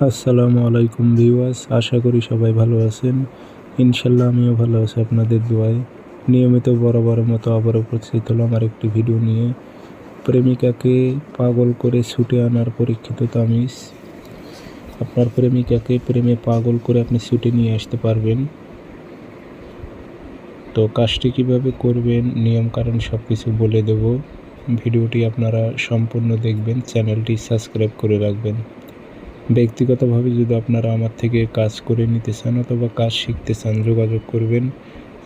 আসসালামু আলাইকুম ভিউয়ার্স, আশা করি সবাই ভালো আছেন। ইনশাল্লাহ আমিও ভালো আছি আপনাদের দোয়ায়। নিয়মিত বরাবরের মতো আবার উপস্থিত হলো আমার একটি ভিডিও নিয়ে। প্রেমিকাকে পাগল করে ছুটে আনার পরীক্ষিত তামিজ। আপনার প্রেমিকাকে প্রেমে পাগল করে আপনি ছুটে নিয়ে আসতে পারবেন। তো কাজটি কীভাবে করবেন, নিয়ম কারণ সব কিছু বলে দেব। ভিডিওটি আপনারা সম্পূর্ণ দেখবেন, চ্যানেলটি সাবস্ক্রাইব করে রাখবেন। ব্যক্তিগতভাবে যদি আপনারা আমার থেকে কাজ করে নিতে চান অথবা কাজ শিখতে চান, যোগাযোগ করবেন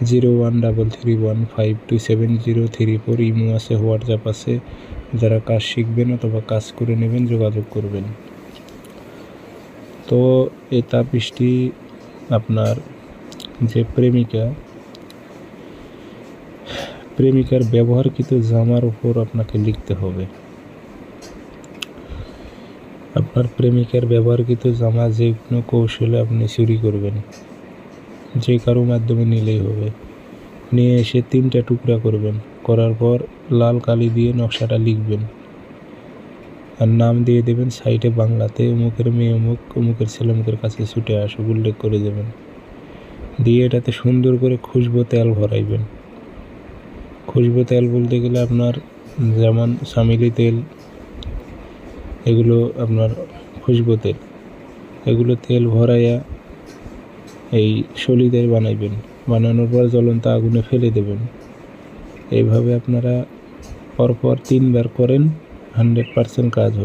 zero one double three one five two seven zero three four. Imo আছে, হোয়াটসঅ্যাপ আছে। যারা কাজ শিখবেন অথবা কাজ করে নেবেন, যোগাযোগ করবেন। তো এই তাপিসটি আপনার যে প্রেমিকা, প্রেমিকার ব্যবহারকৃত জামার উপর আপনাকে লিখতে হবে। আপনার প্রেমিকার ব্যবহারকৃত জামা যে কোনো কৌশলে আপনি চুরি করবেন। যে কারও মাধ্যমে নিলেই হবে। নিয়ে এসে তিনটা টুকরা করবেন। করার পর লাল কালি দিয়ে নকশাটা লিখবেন। আর নাম দিয়ে দেবেন, সাইটে বাংলাতে অমুকের মেয়ে অমুক, অমুকের ছেলে অমুকের কাছে ছুটে আসুক উল্লেখ করে দেবেন। দিয়ে এটাতে সুন্দর করে খুশবো তেল ভরাইবেন। খুশবো তেল বলতে গেলে আপনার যেমন সামিলি তেল এগুলো আপনার খুশবো তেল এগুলো তেল ভরাইয়া এই সলিদের বানাইবেন। বানানোর পর জ্বলন্ত আগুনে ফেলে দেবেন। এইভাবে আপনারা পরপর তিনবার করেন হান্ড্রেড পারসেন্ট কাজ হবে।